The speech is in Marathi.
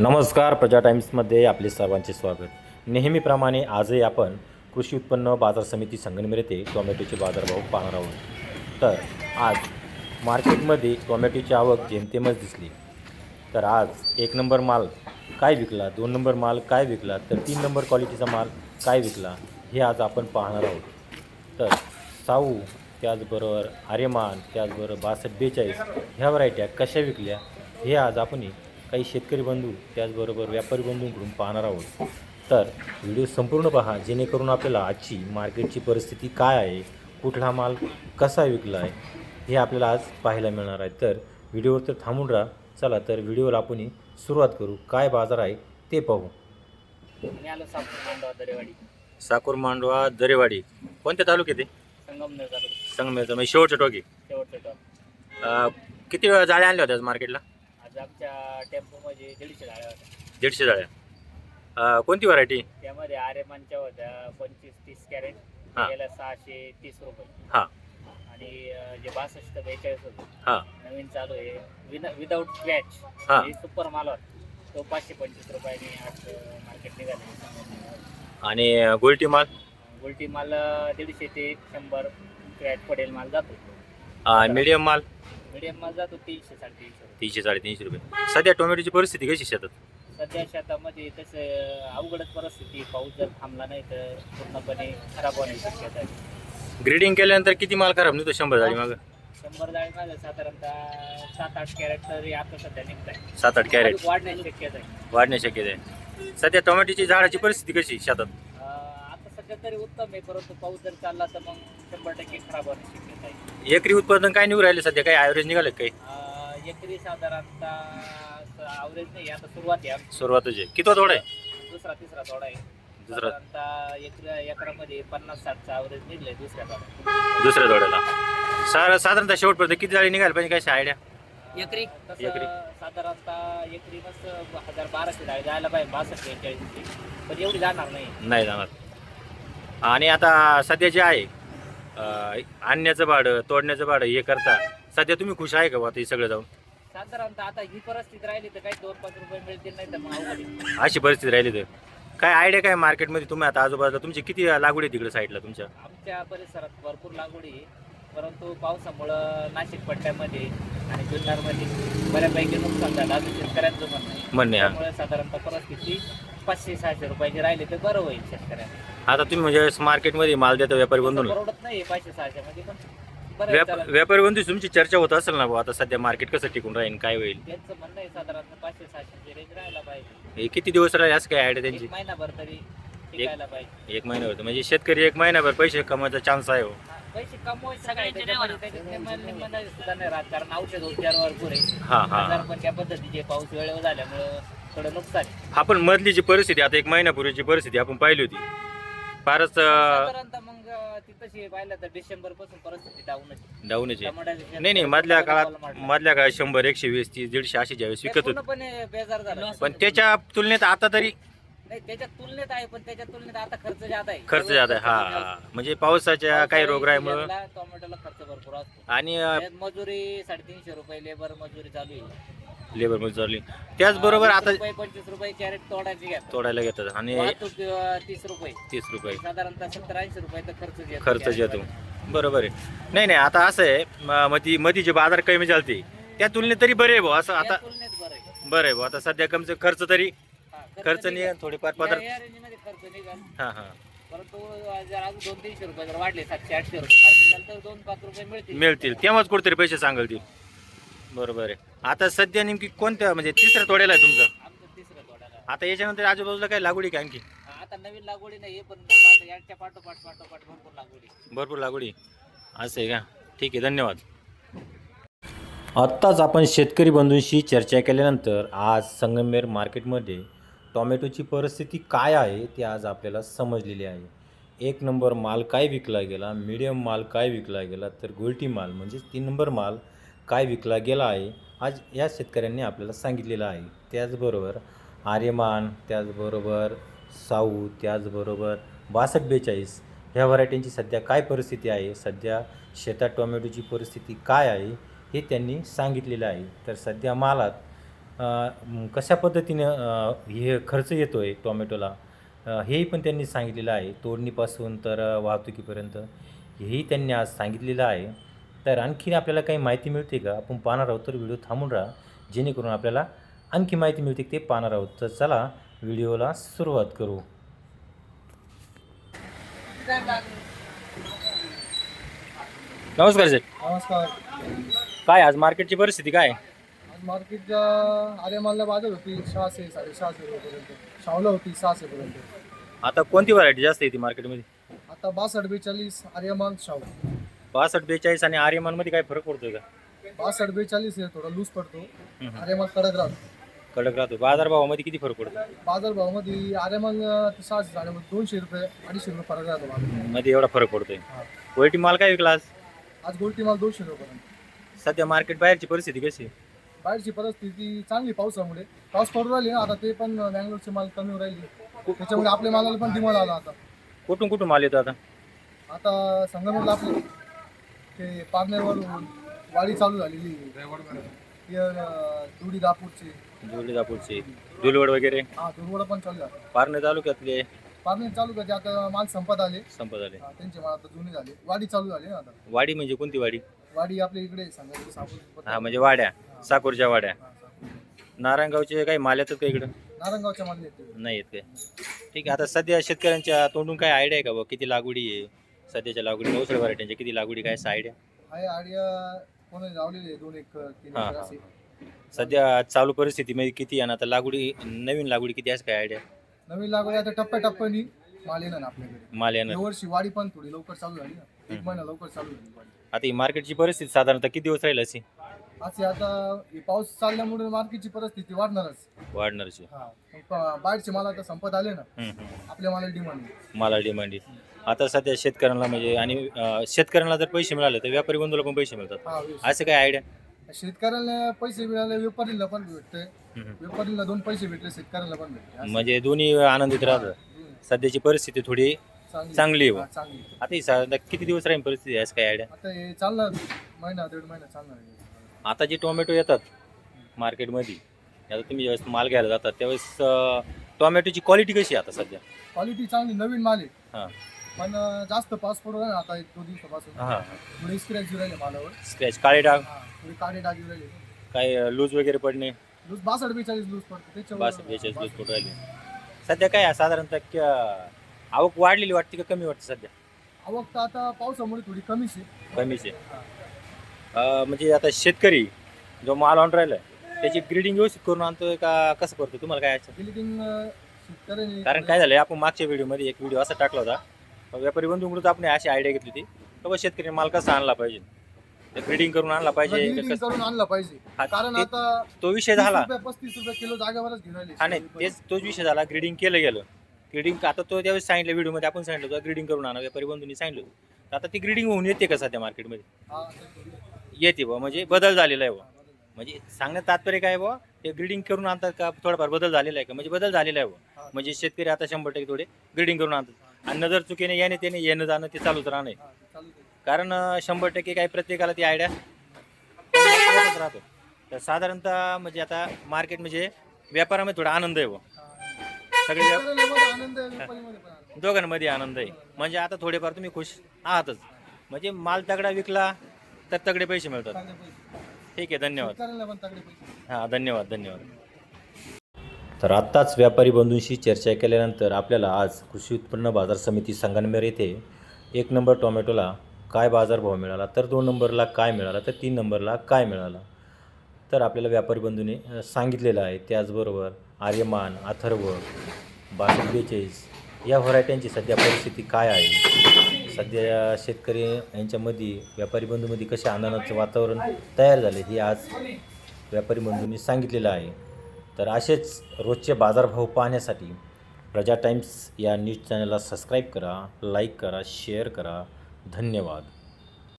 नमस्कार प्रजा टाइम्समध्ये आपले सर्वांचे स्वागत. नेहमीप्रमाणे आजही आपण कृषी उत्पन्न बाजार समिती संगमनेर येथे टोमॅटोचे बाजारभाव पाहणार आहोत. तर आज मार्केटमध्ये टोमॅटोची आवक जेमतेमच दिसली. तर आज एक नंबर माल काय विकला दोन नंबर माल काय विकला तर तीन नंबर क्वालिटीचा माल काय विकला हे आज आपण पाहणार आहोत. तर साऊ त्याचबरोबर आर्यमान त्याचबरोबर बासष्ट बेचाळीस ह्या व्हरायट्या कशा विकल्या हे आज आपण काही शेतकरी बंधू त्याचबरोबर व्यापारी बंधूंकडून पाहणार आहोत. तर व्हिडिओ संपूर्ण पहा जेणेकरून आपल्याला आजची मार्केटची परिस्थिती काय आहे कुठला माल कसा विकला आहे हे आपल्याला आज पाहायला मिळणार आहे. तर व्हिडिओवर तर थांबून राहा. चला तर व्हिडिओला आपण सुरुवात करू. काय बाजार आहे ते पाहू. मी आलो सापूर मांडवा दरेवाडी. साकूर मांडवा दरेवाडी. कोणत्या तालुक्यात आहे? संगमनेर झालो संगमेरचं म्हणजे शेवटच्या टोकी. शेवटचं टॉप अं, किती वेळा जाळ्या आणल्या होत्या आज मार्केटला? आज आमच्या टेम्पोमध्ये दीडशे होत्या. दीडशे जाळ्या कोणती व्हरायटी त्यामध्ये आरेमानच्या होत्या पंचवीस तीस कॅरेट हा. गेल्या सहाशे तीस रुपये. हा. आणि अं, जे बासष्ट बेचाळीस होते हा. नवीन चालू आहे. विन विदाऊट स्क्रॅच हा. सुपर माल होता. तो पाचशे पंचवीस रुपयाने आज मार्केट निघाले आणि अं, गोल्टी माल? उलटी माल अं, दीडशे ते शंभर स्क्रॅच पडेल माल जातो. मीडियम माल? मिडियम माल जातो तीनशे साडेतीनशे रुपये. तीनशे साडेतीनशे रुपये. सध्या टोमॅटोची परिस्थिती कशी शेतात? सध्या शेतामध्ये तसं अवघडच परिस्थिती पाऊस जर थांबला नाही तर पूर्णपणे खराब होण्याची शक्यता आहे. ग्रेडिंग केल्यानंतर किती माल खराब निघतो शंभर जाळी मागं? शंभर जाळी माझं साधारणतः सात आठ कॅरेट तरी आता सध्या निघत आहे सात आठ कॅरेट. वाढण्याची शक्यता आहे. वाढण्याची शक्यता आहे. सध्या टोमॅटोची झाडाची परिस्थिती कशी शेतात? अं, आता सध्या तरी उत्तम आहे परंतु पाऊस जर चालला तर मग शंभर टक्के खराब होण्याची शक्यता आहे. एकरी उत्पादन काय निघू राहिले सध्या? काही ॲव्हरेज निघाले काही? अं, एकरी साधारणतः आवरेज नाही आता सुरुवात आहे. आमची. सुरुवातच आहे. किती थोडा आहे? दुसरा तिसरा थोडा आहे. दुसरा. साधारणतः एकरा एकरामध्ये पन्नास साठचा आवरेज निघलंय दुसऱ्या थोडा दुसऱ्या थोड्याला सार साधारणतः शेवटपर्यंत किती जाळी निघायला पाहिजे? काय आयडिया एकरी एकरी. तसं साधारणतः एकरी मस्त हजार बाराशे जाय- जायला पाहिजे बासष्ट बेचाळीसची पण एवढी जाणार नाही. नाही जाणार. आणि आता सध्या जे आहे आणण्याचं भाडं तोडण्याचं भाडं हे करता सध्या तुम्ही खुश आहे का सगळं जाऊन? साधारणतः आता ही परिस्थिती राहिली तर काही दोन पाच रुपये मिळतील नाही तर मग अवघड आहे. अशी परिस्थिती राहिली तर. काय आयडिया काय मार्केटमध्ये तुम्ही आता आजूबाजूला तुमची किती लागवड आहे तिकडे साईडला तुमच्या? आमच्या परिसरात भरपूर लागवडी आहे. परंतु पावसामुळं नाशिक पट्ट्यामध्ये आणि जुन्नरमध्ये बऱ्यापैकी नुकसान झालं. असं शेतकऱ्यांचं म्हणणं आहे म्हणणे हा. त्यामुळे साधारणतः परिस्थिती पाचशे सहाशे रुपयाची राहिली तर बरं होईल शेतकऱ्यांना. आता तुम्ही म्हणजे मार्केटमध्ये माल देता व्यापारी बंधून परवडत नाही पाचशे सहाशे मध्ये पण बरं व्याप. व्यापारी बंधू तुमची चर्चा होत असेल ना भाऊ आता सध्या मार्केट कसं टिकून राहील काय होईल? त्यांचं म्हणणं आहे साधारणतः पाचशे सहाशे रेंज राहायला पाहिजे. हे किती दिवस राहील असं काय आयडिया त्यांची एक महिनाभर तरी. टिकायला पाहिजे. एक महिन्यावर म्हणजे शेतकरी एक महिन्याभर पैसे कमवायचा चान्स आहे हो. पैसे कमवायचे सगळ्यांचे सुद्धा नाही राहत. कारण औषध उपचार भरपूर आहे. हा हा आजार पण त्या पद्धतीचे पाऊस वेळेवर झाल्यामुळं थोडं नुकसान आहे. आपण मधली जी परिस्थिती आता एक महिन्यापूर्वीची परिस्थिती आपण पाहिली होती. फारच साधारणतः मग अं, ती तशी पाहिलं तर डिसेंबरपासून परिस्थिती डाऊनच आहे. डाऊनच नाही नाही मधल्या काळात मधल्या काळात शंभर एकशे वीस तीस दीडशे अशी ज्यावेळेस ते विकत होती. पूर्णपणे बेजार झाला. पण त्याच्या तुलनेत आता तरी नाही त्याच्या तुलनेत आहे पण त्याच्या तुलनेत आता खर्च जादा आहे. खर्च जात आहे. हा. म्हणजे पावसाच्या काही रोगराईमुळे पावसाळ्याला टोमॅटोला खर्च भरपूर असतो. आणि त्यात मजुरी साडेतीनशे रुपये लेबर मजुरी चालू आहे. लेबर चालली त्याचबरोबर वीस आता रुपये पंचवीस रुपये कॅरेट तोडायची घ्या तोडायला घेतात. आणि वाहतूक अं, तीस रुपये. तीस रुपये. साधारणतः सत्तर ऐंशी रुपये तर खर्च येतो खर्च येतो. मध्ये. बरोबर आहे. नाही नाही आता असं आहे म- मधी मधी जे बाजार कमी चालते. त्या तुलनेत तरी बरे आहे भाऊ असं त्या आता तुलनेत बरं आहे. बरं आहे भाऊ. आता सध्या कमचे खर्च तरी खर्च निघेल. नाही थोडेफार पदार्थ या रेंजमध्ये खर्च निघाल. हां हां. परंतु जर अजून दोन तीनशे रुपये जर वाढले सातशे आठशे रुपये मार्केट झालं तर दोन पाच रुपये मिळतील. मिळतील. तेव्हाच कुठेतरी पैसे सांगतील. बरोबर आहे. आता सध्या नेमकी कोणत्या म्हणजे तिसऱ्या तोड्याला आहे तुमचं? आमचं तिसरं तोडायला. आता याच्यानंतर आजूबाजूला काही लागवडी का आणखी? आता नवीन लागवडी नाही पण पाठ- याच्या पाठोपाठ पाठोपाठ भरपूर लागवडी भरपूर लागवडी असं आहे का? ठीक आहे धन्यवाद. आत्ताच आपण शेतकरी बंधूंशी चर्चा केल्यानंतर आज संगमनेर मार्केटमध्ये टॉमॅटोची परिस्थिती काय आहे ते आज आपल्याला समजलेली आहे. एक नंबर माल काय विकला गेला मिडियम माल काय विकला गेला तर गोल्टी माल म्हणजेच तीन नंबर माल काय विकला गेला आहे आज या शेतकऱ्यांनी आपल्याला सांगितलेलं आहे. त्याचबरोबर आर्यमान त्याचबरोबर साऊ त्याचबरोबर बासष्ट बेचाळीस ह्या व्हरायटींची सध्या काय परिस्थिती आहे सध्या शेतात टोमॅटोची परिस्थिती काय आहे हे त्यांनी सांगितलेलं आहे. तर सध्या मालात कशा पद्धतीने हे खर्च येतो आहे टोमॅटोला हेही पण त्यांनी सांगितलेलं आहे. तोडणीपासून तर वाहतुकीपर्यंत हेही त्यांनी आज सांगितलेलं आहे. तर आणखी आपल्याला काही माहिती मिळते का? आपण पाहणार आहोत तर व्हिडिओ थांबून राहा. जेणेकरून आपल्याला आणखी माहिती मिळते ते पाहणार आहोत. तर चला व्हिडिओला सुरुवात करू. नमस्कार सर. नमस्कार. काय आज मार्केटची परिस्थिती काय? मार्केटच्या आर्यमानला बाजार होती सहाशे साडेसहाशे रुपयेपर्यंत शावला होती सहाशेपर्यंत आता कोणती व्हरायटी जास्त येते मार्केटमध्ये? आता बासष्ट बेचाळीस आर्यमान शाव बासष्ट बेचाळीस आणि आर्यमानमध्ये काय फरक पडतोय का? बासष्ट बेचाळीस हे थोडा लूज पडतो. हम्म. आर्यमान कडक राहतो. कडक राहतो. बाजारभावामध्ये किती फरक पडतो? बाजार भावामध्ये आर्यमान अं, सहाशे साडे दोनशे रुपये अडीचशे रुपये फरक राहतो. मध्ये एवढा फरक पडतोय. हा. क्वालिटी माल काय विकला आज? आज गोल्टी माल दोनशे रुपयेपर्यंत सध्या मार्केट बाहेरची परिस्थिती कशी आहे? बाहेरची परिस्थिती चांगली पावसामुळे. पाऊस पडून राहिली ना आता ते पण बँगलोरचे माल कमी राहिली. त्याच्यामुळे आपल्या मालाला पण डिमांड आला आता. कुठून कुठून माल येतो आता? आता संगमेरला आपले ते पारनेरवरून वाडी चालू झालेली. दुडी दापूरची. जोडली दापूरचे. दुलवड वगैरे? हा दुर्वड पण चालू झाले. पारणे तालुक्यातले? पारनेर चालू करायचे आता माल संपत आले. संपत आले. त्यांचे माल आता जुने झाले. वाडी चालू झाली आता. वाडी म्हणजे कोणती वाडी? वाडी आपल्या इकडे सांगायची सापूर हा म्हणजे वाड्या. साकोरच्या वाड्या. नारायणगावचे काही माल येतात का इकडं? नारायणगावच्या माल येते नाही. येत काय ठीक आहे आता सध्या शेतकऱ्यांच्या तोंडून काय आयडिया आहे का बा? किती लागवडी आहे? सध्याच्या लागवडी नवसळ व्हरायटीच्या किती लागवडी काय आयडिया आहे आडिया कोणी लावलेले दोन एक तीन हा, एकर हा, सध्या चालू परिस्थितीमध्ये किती आहे? आणि आता लागवडी नवीन लागवडी किती असं काय आयडिया नवीन लागवड आता टप्प्याटप्प्यानी माल येणार आपल्याकडे. माल येणार. यावर्षी वाडी पण थोडी लवकर चालू झाली ना. एक महिना लवकर चालू झाली आता ही मार्केटची परिस्थिती साधारणतः किती दिवस राहील अशी? असे आता हे पाऊस चालल्यामुळे मार्केटची परिस्थिती वाढणारच वाढणारची हा प- बाहेरचे माल आता संपत आले ना हम्म, हम्म. आपल्या मालाला डिमांड माला डिमांड आहे. आता सध्या शेतकऱ्यांना म्हणजे आणि अं, शेतकऱ्यांना जर पैसे मिळाले तर व्यापारी बंधूला पण पैसे मिळतात हा. असं काय आयडिया शेतकऱ्याला पैसे मिळाले व्यापारीला पण भेटते व्यापारीला दोन पैसे भेटले शेतकऱ्याला पण भेटते असं. म्हणजे दोन्ही आनंदित राहतात हम्म. सध्याची परिस्थिती थोडी चांगली चांगली आहे बुवा. हा, चांगली आता ही साधारणतः किती दिवस राहील परिस्थिती आहे असं काय आयडिया आता हे चालणार महिना दीड महिना चालणार. आता जे टोमॅटो येतात मार्केटमध्ये आता तुम्ही ज्यावेळेस माल घ्यायला जातात त्यावेळेस टोमॅटोची क्वालिटी कशी आहे आता सध्या? क्वालिटी चांगली नवीन माल आहे. हां. पण अं, जास्त पाऊस पडू राहिला आता एक दोन दिवसापासून. हां. थोडी स्क्रॅच राहिले मालावर. स्क्रॅच काळे डाग? हा, थोडी काढे डाग येऊ राहिले. काय लूज वगैरे पडणे? लूज बासष्ट बेचाळीस लूज पडतो त्याच्यावर बास बेचाळीस लूज पडू राहिले. सध्या काय आहे? साधारणतः क- आवक वाढलेली वाटते का कमी वाटते सध्या? आवक तर आता पावसामुळे थोडी कमीच आहे. कमीच आहे. म्हणजे आता शेतकरी जो माल ऑन राहिलाय त्याची ग्रीडिंग व्यवस्थित करून आणतोय का कसं करतो तुम्हाला काय शेतकऱ्यांनी कारण काय झालंय आपण मागच्या व्हिडिओमध्ये एक व्हिडिओ असा टाकला होता. व्यापारी बंधूंकडून आपण अशी आयडिया घेतली होती की बा शेतकरी माल कसा आणला पाहिजे? ते ग्रीडिंग करून आणला पाहिजे का बिलिंग कसं- करून आणला पाहिजे. हा, कारण ते- आता तो विषय झाला. पस्तीस रुपये किलो जागेवरच घेऊन राहिले. हा नाही तेच तोच विषय झाला ग्रीडिंग केलं गेलं. ग्रीडिंग आता तो त्यावेळेस सांगितलं व्हिडिओमध्ये आपण सांगितलं होतं ग्रीडिंग करून आणा व्यापारी बंधूंनी सांगितलं होतं. तर आता ती ग्रीडिंग होऊन येते का सध्या मार्केटमध्ये हा, येते बा म्हणजे बदल झालेला आहे बा म्हणजे सांगण्यात तात्पर्य काय बा ते ग्रीडिंग करून आणतात का थोडाफार बदल झालेला आहे का? म्हणजे बदल झालेला आहे बा हा. म्हणजे शेतकरी आता शंभर टक्के थोडे ग्रीडिंग करून आणतात. आणि नजर चुकीने याने त्याने येणं जाणं ते चालूच राहणं आहे. कारण अं, शंभर टक्के काही प्रत्येकाला ती आयडिया राहतो. तर साधारणतः म्हणजे आता मार्केट म्हणजे व्यापारामध्ये थोडा आनंद आहे बा. सगळे व्याप- शेतकऱ्याला आनंद आहे व्यापारीमध्ये पण आनंद. दोघांमध्ये आनंद आहे. म्हणजे आता थोडेफार तुम्ही खुश आहातच. म्हणजे माल तगडा विकला तर तगडे पैसे मिळतात. चांगले पैसे. ठीक आहे धन्यवाद. पण पैसे. हां धन्यवाद धन्यवाद. तर आत्ताच व्यापारी बंधूंशी चर्चा केल्यानंतर आपल्याला आज कृषी उत्पन्न बाजार समिती संगमनेर येथे एक नंबर टोमॅटोला काय बाजारभाव मिळाला तर दोन नंबरला काय मिळाला तर तीन नंबरला काय मिळाला? तर आपल्याला व्यापारी बंधूने अ, सांगितलेलं आहे त्याचबरोबर आर्यमान अथर्व बासष्ट बेचाळीस या व्हरायट्यांची सध्या परिस्थिती काय आहे? सध्या शेतकरी यांच्यामध्ये व्यापारी बंधूमध्ये कसे आनंदाचं वातावरण तयार झाले हे आज व्यापारी बंधूंनी सांगितलेलं आहे. तर असेच रोजचे बाजारभाव पाहण्यासाठी प्रजा टाइम्स या न्यूज चॅनलला सबस्क्राईब करा लाईक करा शेअर करा. धन्यवाद.